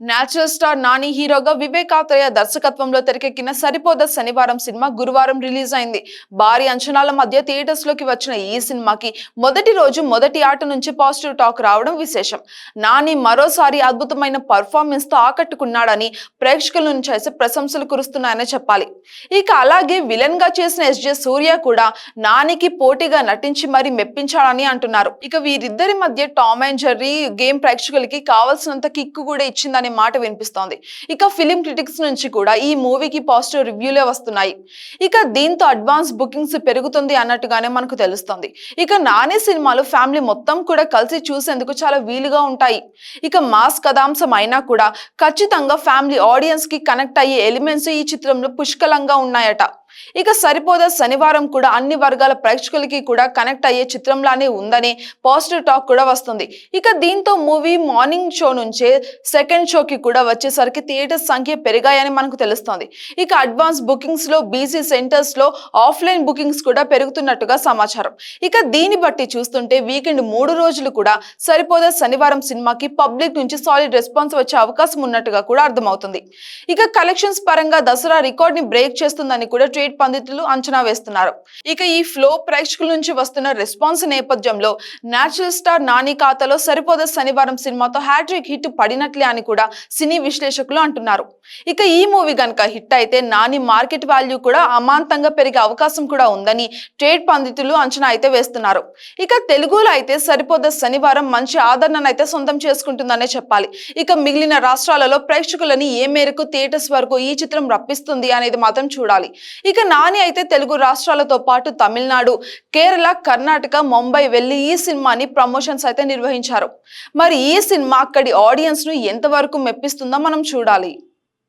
Natural star Nani హీరోగా వివేకాత్రయ దర్శకత్వంలో తెరకెక్కిన సరిపోద శనివారం సినిమా గురువారం రిలీజ్ అయింది. భారీ అంచనాల మధ్య థియేటర్స్లోకి వచ్చిన ఈ సినిమాకి మొదటి రోజు మొదటి ఆట నుంచి పాజిటివ్ టాక్ రావడం విశేషం. నాని మరోసారి అద్భుతమైన పర్ఫార్మెన్స్తో ఆకట్టుకున్నాడని ప్రేక్షకుల నుంచి అయితే ప్రశంసలు కురుస్తున్నాయని చెప్పాలి. ఇక అలాగే విలన్గా చేసిన ఎస్జే సూర్య కూడా నానికి పోటీగా నటించి మరి మెప్పించాడని అంటున్నారు. ఇక వీరిద్దరి మధ్య టామ్ అండ్ జెర్రీ గేమ్ ప్రేక్షకులకి కావాల్సినంత కిక్కు కూడా ఇచ్చిందని మాట వినిపిస్తోంది. ఇక ఫిలిం క్రిటిక్స్ నుంచి కూడా ఈ మూవీకి పాజిటివ్ రివ్యూలే వస్తున్నాయి. ఇక దీంతో అడ్వాన్స్ బుకింగ్స్ పెరుగుతుంది అన్నట్టుగానే మనకు తెలుస్తుంది. ఇక నాని సినిమాలు ఫ్యామిలీ మొత్తం కూడా కలిసి చూసేందుకు చాలా వీలుగా ఉంటాయి. ఇక మాస్ కథాంశం అయినా కూడా ఖచ్చితంగా ఫ్యామిలీ ఆడియన్స్కి కనెక్ట్ అయ్యే ఎలిమెంట్స్ ఈ చిత్రంలో పుష్కలంగా ఉన్నాయట. ఇక సరిపోదా శనివారం కూడా అన్ని వర్గాల ప్రేక్షకులకి కూడా కనెక్ట్ అయ్యే చిత్రంలానే ఉందని పాజిటివ్ టాక్ కూడా వస్తుంది. ఇక దీంతో మూవీ మార్నింగ్ షో నుంచే సెకండ్ షోకి కూడా వచ్చేసరికి థియేటర్ సంఖ్య పెరిగాయని మనకు తెలుస్తోంది. ఇక అడ్వాన్స్ బుకింగ్స్లో బీసీ సెంటర్స్లో ఆఫ్లైన్ బుకింగ్స్ కూడా పెరుగుతున్నట్టుగా సమాచారం. ఇక దీన్ని బట్టి చూస్తుంటే వీకెండ్ మూడు రోజులు కూడా సరిపోదా శనివారం సినిమాకి పబ్లిక్ నుంచి సాలిడ్ రెస్పాన్స్ వచ్చే అవకాశం ఉన్నట్టుగా కూడా అర్థమవుతుంది. ఇక కలెక్షన్స్ పరంగా దసరా రికార్డ్ని బ్రేక్ చేస్తుందని కూడా ట్రేడ్ పండితులు అంచనా వేస్తున్నారు. ఇక ఈ ఫ్లో ప్రేక్షకుల నుంచి వస్తున్న రెస్పాన్స్ నేపథ్యంలో నేచురల్ స్టార్ నాని ఖాతాలో సరిపోద శనివారం సినిమాతో హ్యాట్రిక్ హిట్ పడినట్లే అని కూడా సినీ విశ్లేషకులు అంటున్నారు. ఇక ఈ మూవీ గనక హిట్ అయితే నాని మార్కెట్ వాల్యూ కూడా అమాంతంగా పెరిగే అవకాశం కూడా ఉందని ట్రేడ్ పండితులు అంచనా అయితే వేస్తున్నారు. ఇక తెలుగులో అయితే సరిపోద శనివారం మంచి ఆదరణను అయితే సొంతం చేసుకుంటుందనే చెప్పాలి. ఇక మిగిలిన రాష్ట్రాలలో ప్రేక్షకులని ఏ మేరకు థియేటర్స్ వరకు ఈ చిత్రం రప్పిస్తుంది అనేది మాత్రం చూడాలి. ఇక నాని అయితే తెలుగు రాష్ట్రాలతో పాటు తమిళనాడు కేరళ కర్ణాటక ముంబై వెళ్ళి ఈ సినిమాని ప్రమోషన్స్ అయితే నిర్వహించారు. మరి ఈ సినిమా అక్కడి ఆడియన్స్ను ఎంతవరకు మెప్పిస్తుందో మనం చూడాలి.